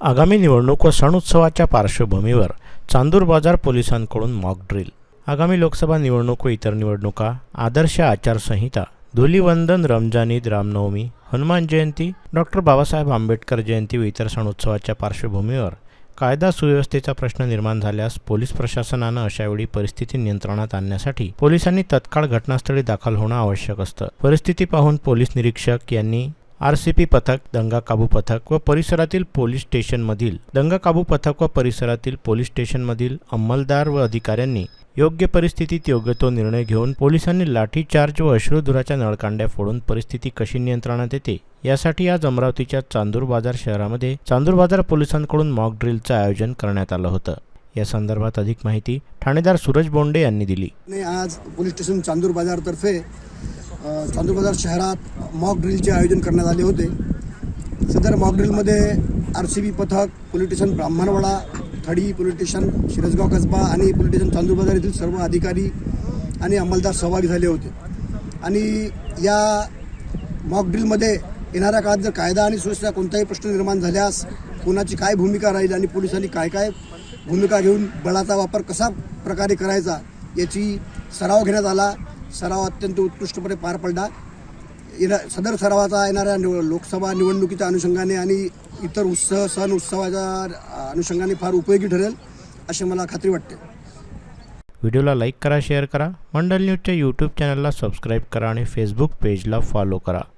आगामी निवडणूक व सण उत्सवाच्या पार्श्वभूमीवर चांदूर बाजार पोलिसांकडून मॉक ड्रिल आगामी लोकसभा निवडणूक व इतर निवडणुका आदर्श आचारसंहिता धुलीवंदन रमजान ईद रामनवमी हनुमान जयंती डॉक्टर बाबासाहेब आंबेडकर जयंती व इतर सण उत्सवाच्या पार्श्वभूमीवर कायदा सुव्यवस्थेचा प्रश्न निर्माण झाल्यास पोलीस प्रशासनानं अशावेळी परिस्थिती नियंत्रणात आणण्यासाठी पोलिसांनी तत्काळ घटनास्थळी दाखल होणं आवश्यक असतं. परिस्थिती पाहून पोलीस निरीक्षक यांनी आर सी पी पथक दंगा काबू पथक व परिसरातील पोलीस स्टेशनमधील दंगा काबू पथक व परिसरातील पोलीस स्टेशनमधील अंमलदार व अधिकाऱ्यांनी योग्य परिस्थितीत योग्य तो निर्णय घेऊन पोलिसांनी लाठीचार्ज व अश्रुधुराच्या नळकांड्या फोडून परिस्थिती कशी नियंत्रणात येते यासाठी आज अमरावतीच्या चांदूर बाजार शहरामध्ये चांदूर बाजार पोलिसांकडून मॉक ड्रिलचं आयोजन करण्यात आलं होतं. या संदर्भात अधिक माहिती ठाणेदार सूरज बोंडे यांनी दिली. आज पोलीस स्टेशन चांदूर बाजारतर्फे चांदूर बाजार शहरात मॉक ड्रिलचे आयोजन करण्यात आले होते. सदर मॉक ड्रिलमध्ये आर सी बी पथक police station Brahmanwada Thadi police station Shirasgaon Kasba आणि पोलीस स्टेशन चांदूर बाजार येथील सर्व अधिकारी आणि अंमलदार सहभागी झाले होते. आणि या मॉक ड्रिलमध्ये येणाऱ्या काळात जर कायदा आणि सुव्यवस्था कोणताही प्रश्न निर्माण झाल्यास कोणाची काय भूमिका राहील आणि पोलिसांनी काय काय भूमिका घेऊन बळाचा वापर कसा प्रकारे करायचा याची सराव घेण्यात आला. सराव अत्यंत उत्कृष्टपणे पार पडला. येणार सदर सरावाचा येणाऱ्या निव लोकसभा निवडणुकीच्या अनुषंगाने आणि इतर उत्सव सण उत्सवाच्या अनुषंगाने फार उपयोगी ठरेल अशी मला खात्री वाटते. व्हिडिओला लाईक करा शेअर करा. मंडल न्यूजच्या यूट्यूब चॅनलला सबस्क्राईब करा आणि फेसबुक पेजला फॉलो करा.